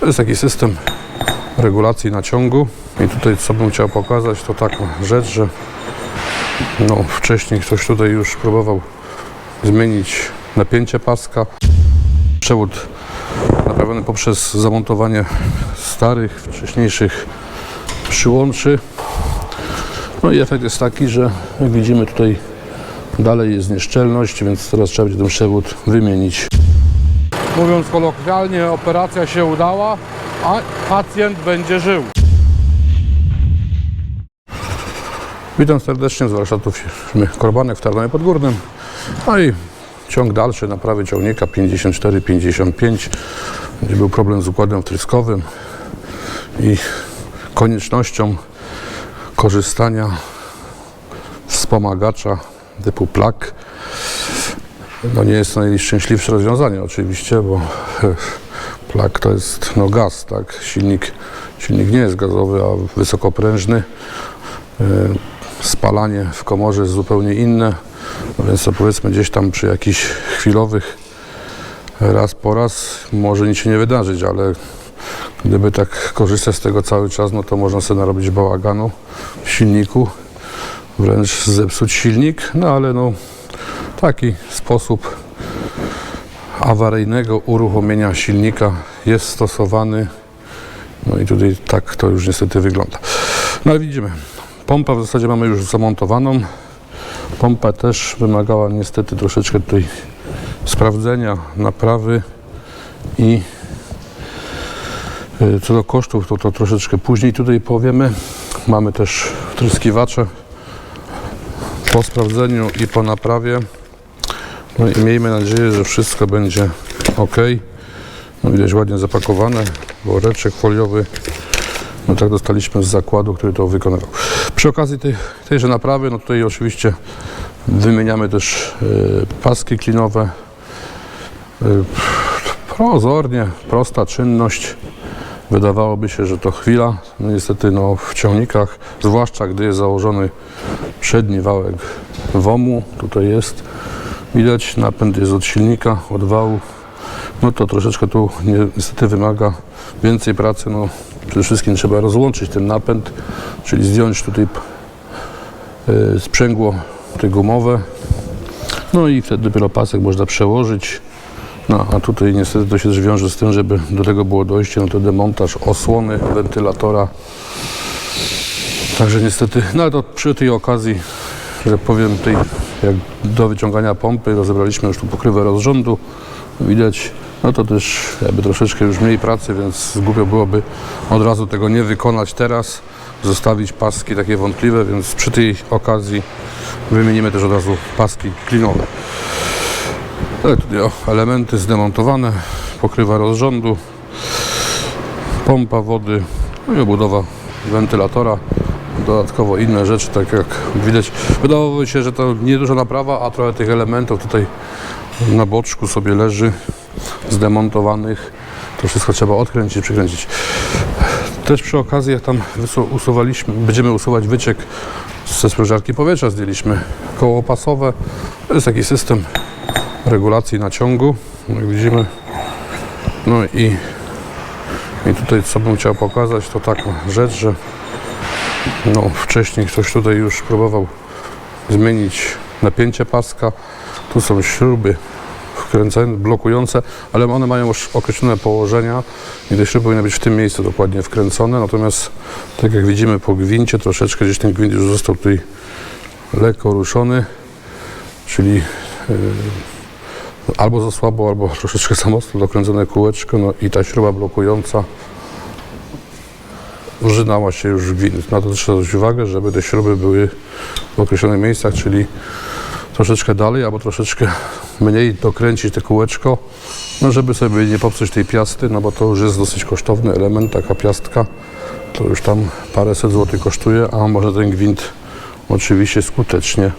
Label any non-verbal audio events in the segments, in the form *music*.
To jest taki system regulacji naciągu i tutaj co bym chciał pokazać to taką rzecz, że no, wcześniej ktoś tutaj już próbował zmienić napięcie paska. Przewód naprawiony poprzez zamontowanie starych, wcześniejszych przyłączy. No i efekt jest taki, że jak widzimy tutaj dalej jest nieszczelność, więc teraz trzeba będzie ten przewód wymienić. Mówiąc kolokwialnie, operacja się udała, a pacjent będzie żył. Witam serdecznie z warsztatów Korbanek w Tarnowie Podgórnym. No i ciąg dalszy naprawy ciągnika 54-55, gdzie był problem z układem wtryskowym i koniecznością korzystania wspomagacza typu plak. No nie jest to najszczęśliwsze rozwiązanie oczywiście, bo *laughs* plak to jest no gaz, tak? Silnik, silnik nie jest gazowy, a wysokoprężny. E, Spalanie w komorze jest zupełnie inne, no więc to powiedzmy gdzieś tam przy jakichś chwilowych raz po raz może nic się nie wydarzyć, ale gdyby tak korzystać z tego cały czas, no to można sobie narobić bałaganu w silniku, wręcz zepsuć silnik, no ale no taki sposób awaryjnego uruchomienia silnika jest stosowany. No i tutaj tak to już niestety wygląda. No ale widzimy, pompę w zasadzie mamy już zamontowaną. Pompa też wymagała niestety troszeczkę tutaj sprawdzenia, naprawy i y, co do kosztów, to, to troszeczkę później tutaj powiemy. Mamy też wtryskiwacze po sprawdzeniu i po naprawie. No i miejmy nadzieję, że wszystko będzie ok. No widać ładnie zapakowane, woreczek foliowy. No tak dostaliśmy z zakładu, który to wykonywał. Przy okazji tej, tejże naprawy, no tutaj oczywiście wymieniamy też y, paski klinowe. Y, prozornie, prosta czynność. Wydawałoby się, że to chwila. No niestety no, w ciągnikach, zwłaszcza gdy jest założony przedni wałek WOMU, tutaj jest, widać napęd jest od silnika, od wału. No to troszeczkę tu ni- niestety wymaga więcej pracy. No, przede wszystkim trzeba rozłączyć ten napęd, czyli zdjąć tutaj y, sprzęgło te gumowe. No i wtedy dopiero pasek można przełożyć. No, a tutaj niestety to się też wiąże z tym, żeby do tego było dojście, no to demontaż osłony wentylatora. Także niestety, no to przy tej okazji, że powiem, tej, jak do wyciągania pompy rozebraliśmy już tu pokrywę rozrządu, widać, no to też jakby troszeczkę już mniej pracy, więc głupio byłoby od razu tego nie wykonać teraz, zostawić paski takie wątpliwe, więc przy tej okazji wymienimy też od razu paski klinowe. O, elementy zdemontowane, pokrywa rozrządu, pompa wody, no i obudowa wentylatora. Dodatkowo inne rzeczy, tak jak widać. Wydawałoby się, że to nieduża naprawa, a trochę tych elementów tutaj na boczku sobie leży, zdemontowanych. To wszystko trzeba odkręcić, przykręcić. Też przy okazji, jak tam usuwaliśmy, będziemy usuwać wyciek ze sprężarki powietrza, zdjęliśmy koło pasowe. To jest taki system regulacji naciągu, jak widzimy. No i, i tutaj co bym chciał pokazać, to taką rzecz, że no, wcześniej ktoś tutaj już próbował zmienić napięcie paska. Tu są śruby wkręcane, blokujące, ale one mają już określone położenia i te śruby powinny być w tym miejscu dokładnie wkręcone. Natomiast tak jak widzimy po gwincie, troszeczkę gdzieś ten gwint już został tutaj lekko ruszony, czyli yy, albo za słabo, albo *laughs* troszeczkę za mocno dokręcone kółeczko, no i ta śruba blokująca wrzynała się już gwint. Na to trzeba zwrócić uwagę, żeby te śruby były w określonych miejscach, czyli troszeczkę dalej, albo troszeczkę mniej dokręcić te kółeczko, no żeby sobie nie popsuć tej piasty, no bo to już jest dosyć kosztowny element, taka piastka, to już tam paręset złotych kosztuje, a może ten gwint oczywiście skutecznie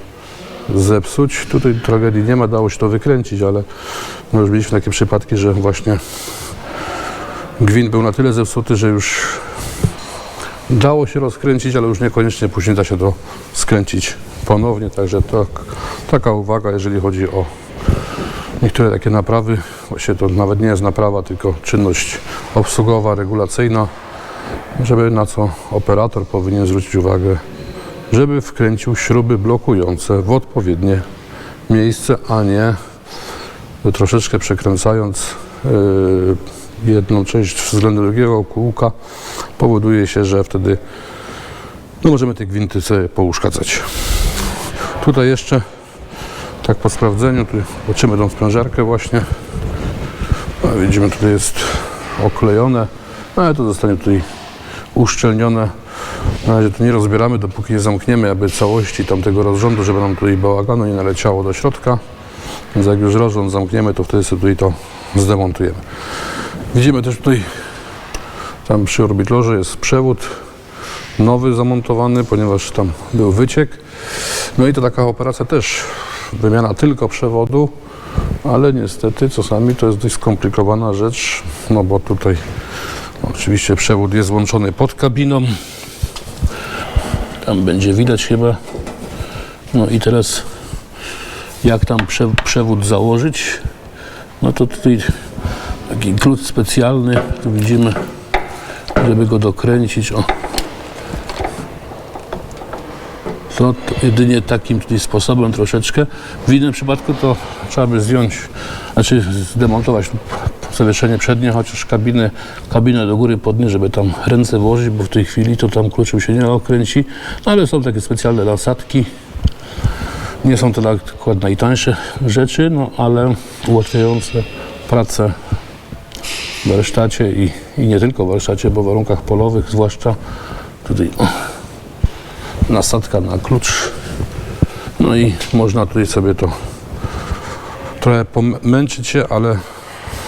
zepsuć. Tutaj tragedii nie ma, dało się to wykręcić, ale no już mieliśmy takie przypadki, że właśnie gwint był na tyle zepsuty, że już dało się rozkręcić, ale już niekoniecznie później da się to skręcić ponownie. Także tak, taka uwaga, jeżeli chodzi o niektóre takie naprawy, właśnie to nawet nie jest naprawa, tylko czynność obsługowa, regulacyjna, żeby na co operator powinien zwrócić uwagę, żeby wkręcił śruby blokujące w odpowiednie miejsce, a nie troszeczkę przekręcając yy, jedną część względem drugiego kółka powoduje się, że wtedy no możemy te gwinty sobie pouszkadzać. Tutaj jeszcze tak po sprawdzeniu, tu zobaczymy tą sprężarkę właśnie. No, widzimy tutaj jest oklejone, no, ale to zostanie tutaj uszczelnione. Na razie tu nie rozbieramy, dopóki nie zamkniemy aby całości tamtego rozrządu, żeby nam tutaj bałaganu nie naleciało do środka. Więc jak już rozrząd zamkniemy, to wtedy sobie tutaj to zdemontujemy. Widzimy też tutaj, tam przy orbitlorze jest przewód nowy zamontowany, ponieważ tam był wyciek. No i to taka operacja też, wymiana tylko przewodu, ale niestety czasami to jest dość skomplikowana rzecz, no bo tutaj oczywiście przewód jest włączony pod kabiną. Tam będzie widać chyba. No i teraz jak tam prze, przewód założyć, no to tutaj taki klucz specjalny, tu widzimy, żeby go dokręcić, o. To jedynie takim tutaj sposobem troszeczkę. W innym przypadku to trzeba by zdjąć, znaczy zdemontować zawieszenie przednie, chociaż kabinę, kabinę do góry podnieść, żeby tam ręce włożyć, bo w tej chwili to tam kluczem się nie okręci. No ale są takie specjalne lasadki. Nie są to akurat najtańsze rzeczy, no ale ułatwiające pracę w warsztacie i, i nie tylko w warsztacie, bo w warunkach polowych zwłaszcza tutaj o, nasadka na klucz. No i można tutaj sobie to trochę pomęczyć się, ale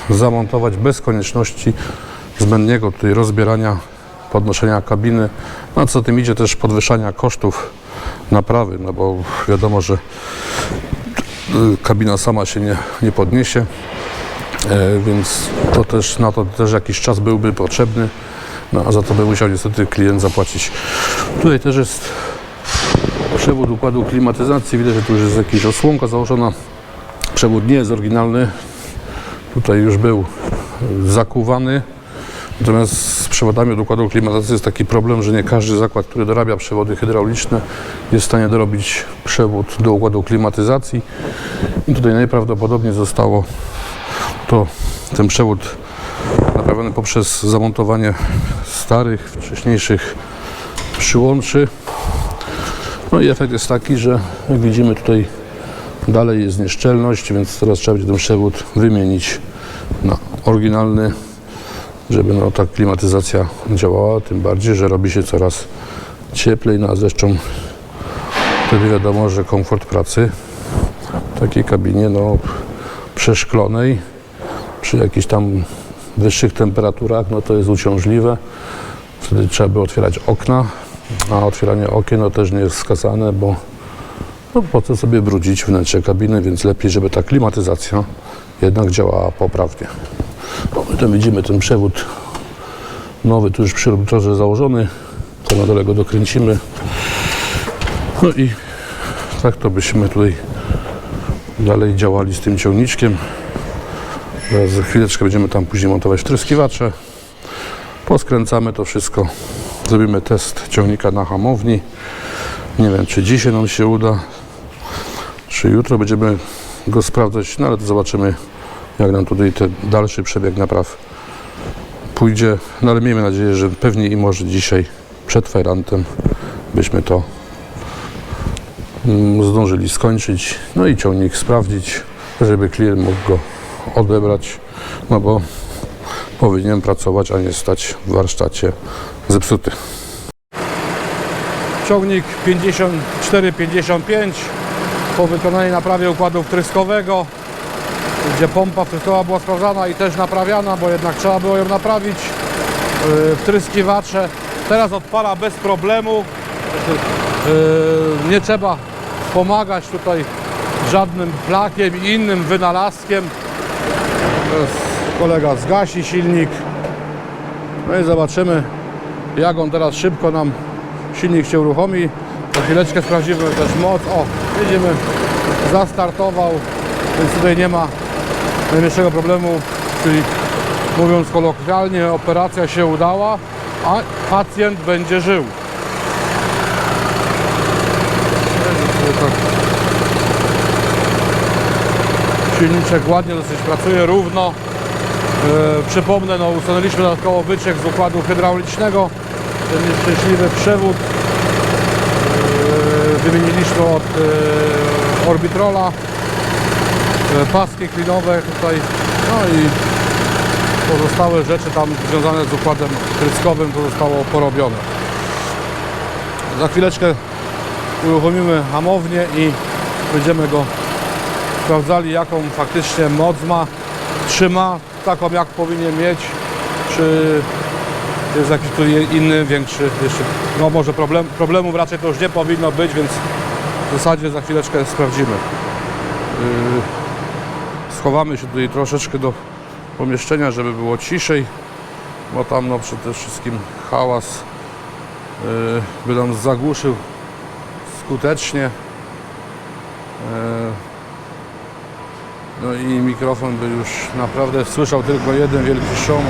zamontować bez konieczności zbędnego tutaj rozbierania, podnoszenia kabiny. No co tym idzie też podwyższania kosztów naprawy, no bo wiadomo, że kabina sama się nie, nie podniesie, więc to też na to też jakiś czas byłby potrzebny, no a za to by musiał niestety klient zapłacić. Tutaj też jest przewód układu klimatyzacji, widać, że tu już jest jakaś osłonka założona. Przewód nie jest oryginalny, tutaj już był zakuwany. Natomiast z przewodami od układu klimatyzacji jest taki problem, że nie każdy zakład, który dorabia przewody hydrauliczne jest w stanie dorobić przewód do układu klimatyzacji. I tutaj najprawdopodobniej zostało to, ten przewód naprawiony poprzez zamontowanie starych, wcześniejszych przyłączy. No i efekt jest taki, że jak widzimy tutaj dalej jest nieszczelność, więc teraz trzeba będzie ten przewód wymienić na oryginalny, żeby no, ta klimatyzacja działała, tym bardziej, że robi się coraz cieplej, no a zresztą wtedy wiadomo, że komfort pracy w takiej kabinie no, przeszklonej przy jakichś tam wyższych temperaturach, no to jest uciążliwe. Wtedy trzeba by otwierać okna, a otwieranie okien no, też nie jest wskazane, bo no, po co sobie brudzić wnętrze kabiny, więc lepiej, żeby ta klimatyzacja jednak działała poprawnie. No, tam widzimy ten przewód nowy, tu już przy rotorze założony, to na dole go dokręcimy. No i tak to byśmy tutaj dalej działali z tym ciągniczkiem. Teraz za chwileczkę będziemy tam później montować wtryskiwacze. Poskręcamy to wszystko. Zrobimy test ciągnika na hamowni. Nie wiem, czy dzisiaj nam się uda, czy jutro będziemy go sprawdzać, no ale to zobaczymy, jak nam tutaj ten dalszy przebieg napraw pójdzie. No ale miejmy nadzieję, że pewnie i może dzisiaj przed fajrantem byśmy to mm, zdążyli skończyć, no i ciągnik sprawdzić, żeby klient mógł go odebrać, no bo powinien pracować, a nie stać w warsztacie zepsuty. Ciągnik 54-55 po wykonaniu naprawy układu wtryskowego, gdzie pompa wtryskowa była sprawdzana i też naprawiana, bo jednak trzeba było ją naprawić. Yy, Wtryskiwacze teraz odpala bez problemu. Yy, Nie trzeba pomagać tutaj żadnym flakiem i innym wynalazkiem. Teraz kolega zgasi silnik. No i zobaczymy jak on teraz szybko nam silnik się uruchomi. Za chwileczkę sprawdzimy też moc. O, widzimy, zastartował, więc tutaj nie ma najmniejszego problemu, czyli mówiąc kolokwialnie, operacja się udała, a pacjent będzie żył. Silniczek ładnie dosyć pracuje, równo. E, przypomnę, no, ustanowiliśmy dodatkowo wyciek z układu hydraulicznego. Ten nieszczęśliwy przewód e, wymieniliśmy od e, Orbitrola. E, paski klinowe tutaj, no i pozostałe rzeczy tam związane z układem tryskowym to zostało porobione. Za chwileczkę uruchomimy hamownię i będziemy go sprawdzali jaką faktycznie moc ma, trzyma taką jak powinien mieć, czy jest jakiś tu inny, większy jeszcze, no może problem, problemów raczej to już nie powinno być, więc w zasadzie za chwileczkę sprawdzimy. Yy, schowamy się tutaj troszeczkę do pomieszczenia, żeby było ciszej, bo tam no przede wszystkim hałas yy, by nam zagłuszył skutecznie. Yy, no i mikrofon by już naprawdę słyszał tylko jeden wielki szum.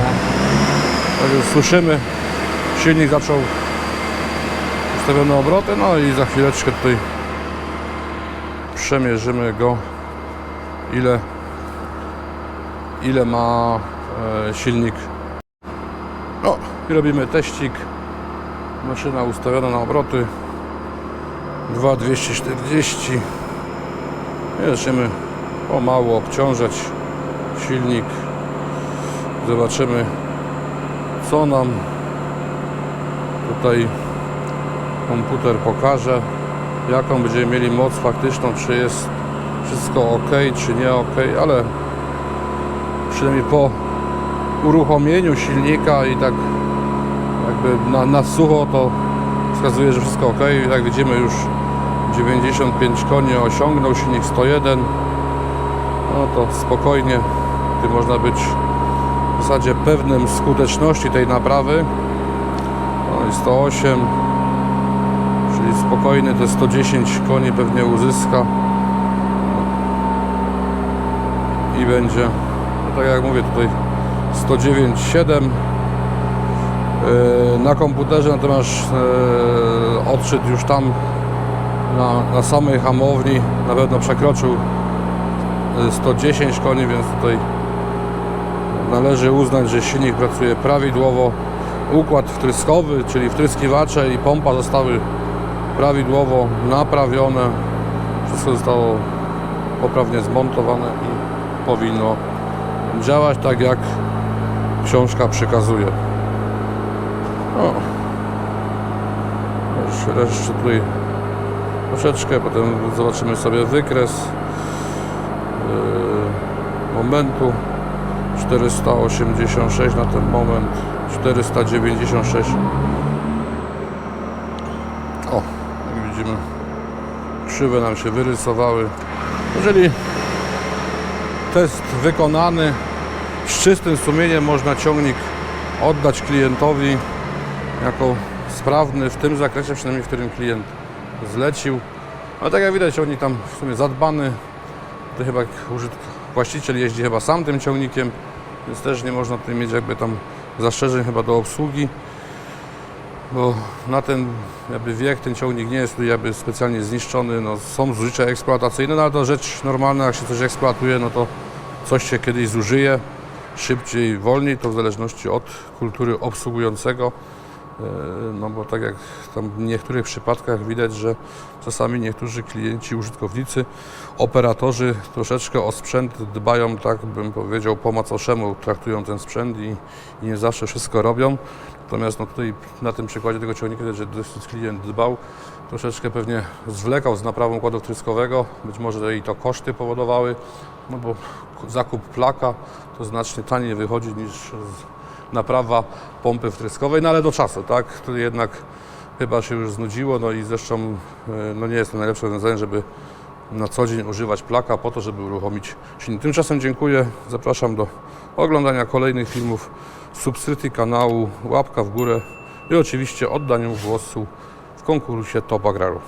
Także słyszymy, silnik zaczął ustawione obroty, no i za chwileczkę tutaj przemierzymy go ile ile ma e, silnik. No i robimy teścik. Maszyna ustawiona na obroty 2240 i zaczniemy pomału obciążać silnik. Zobaczymy co nam tutaj komputer pokaże, jaką będziemy mieli moc faktyczną, czy jest wszystko ok, czy nie ok, ale przynajmniej po uruchomieniu silnika i tak jakby na, na sucho to wskazuje, że wszystko ok. Jak widzimy już 95 koni osiągnął silnik 101 no to spokojnie tu można być w zasadzie pewnym skuteczności tej naprawy. No i 108 czyli spokojnie te 110 koni pewnie uzyska. I będzie no tak jak mówię tutaj 109,7 Yy, na komputerze natomiast yy, odszedł już tam na, na samej hamowni. Na pewno przekroczył 110 koni, więc tutaj należy uznać, że silnik pracuje prawidłowo. Układ wtryskowy, czyli wtryskiwacze i pompa zostały prawidłowo naprawione. Wszystko zostało poprawnie zmontowane i powinno działać tak jak książka przykazuje. O. Jeszcze, tutaj troszeczkę, potem zobaczymy sobie wykres momentu 486 na ten moment 496 o jak widzimy krzywe nam się wyrysowały jeżeli test wykonany z czystym sumieniem można ciągnik oddać klientowi jako sprawny w tym zakresie, przynajmniej w którym klient zlecił. Ale tak jak widać, ciągnik tam w sumie zadbany. To chyba właściciel jeździ chyba sam tym ciągnikiem, więc też nie można tutaj mieć jakby tam zastrzeżeń chyba do obsługi. Bo na ten jakby wiek ten ciągnik nie jest tu jakby specjalnie zniszczony. No, są zużycia eksploatacyjne, no ale to rzecz normalna, jak się coś eksploatuje, no to coś się kiedyś zużyje szybciej, wolniej, to w zależności od kultury obsługującego. E, No bo tak jak tam w niektórych przypadkach widać, że czasami niektórzy klienci, użytkownicy, operatorzy troszeczkę o sprzęt dbają, tak bym powiedział, po macoszemu traktują ten sprzęt i, i nie zawsze wszystko robią. Natomiast no tutaj na tym przykładzie tego ciągnika widać, że dosyć klient dbał, troszeczkę pewnie zwlekał z naprawą układu wtryskowego, być może i to koszty powodowały, no bo zakup plaka to znacznie taniej wychodzi niż naprawa pompy wtryskowej, no ale do czasu, tak? To jednak chyba się już znudziło, no i zresztą e, no nie jest to najlepsze rozwiązanie, żeby na co dzień używać plaka po to, żeby uruchomić silnik. Tymczasem dziękuję, zapraszam do oglądania kolejnych filmów, subskrypcji kanału, łapka w górę i oczywiście oddaniu głosu w konkursie Top Agraru.